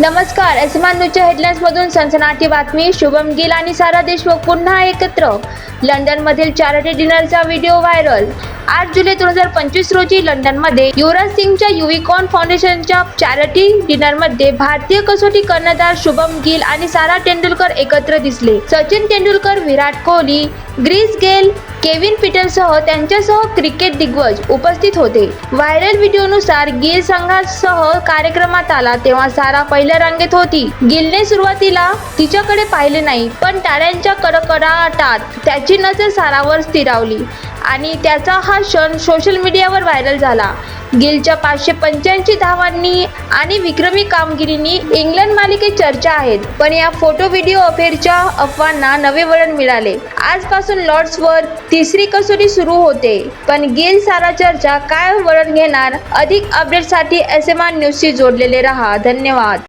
नमस्कार एसमान न्यूजच्या हेडलाईन्स मधून सनसनाटी बातमी शुभम गिल आणि सारा देशमुख पुन्हा एकत्र. लंडनमधील चॅरिटी डिनरचा व्हिडिओ व्हायरल आठ जुलै दोन हजार पंचवीस रोजी लंडनमध्ये युवराज सिंगच्या युविकॉन फाउंडेशनच्या चॅरिटी डिनरमध्ये भारतीय कसोटी कर्णधार शुभम गिल आणि सारा तेंडुलकर एकत्र दिसले. Sachin Tendulkar Virat Kohli Chris Gayle Kevin पीटरसह त्यांच्यासह क्रिकेट दिग्गज उपस्थित होते. व्हायरल व्हिडिओनुसार गिल संघासह कार्यक्रमात आला तेव्हा सारा पहिल्या रांगेत होती. गिलने सुरुवातीला तिच्याकडे पाहिले नाही पण टाळ्यांच्या कडकडाटात त्याची नजर सारावर स्थिरावली. आणि त्याचा हा क्षण सोशल मीडियावर व्हायरल झाला. गिलच्या पाचशे पंच्याऐंशी धावांनी आणि विक्रमी कामगिरीनी इंग्लंड मालिकेत चर्चा आहेत. पण या फोटो व्हिडिओ अफेअरच्या अफवांना नवे वळण मिळाले. आजपासून लॉर्ड्सवर तिसरी कसोटी सुरू होते. पण गिल सारा चर्चा काय वळण घेणार? अधिक अपडेटसाठी एस एम आर न्यूजशी जोडलेले रहा. धन्यवाद.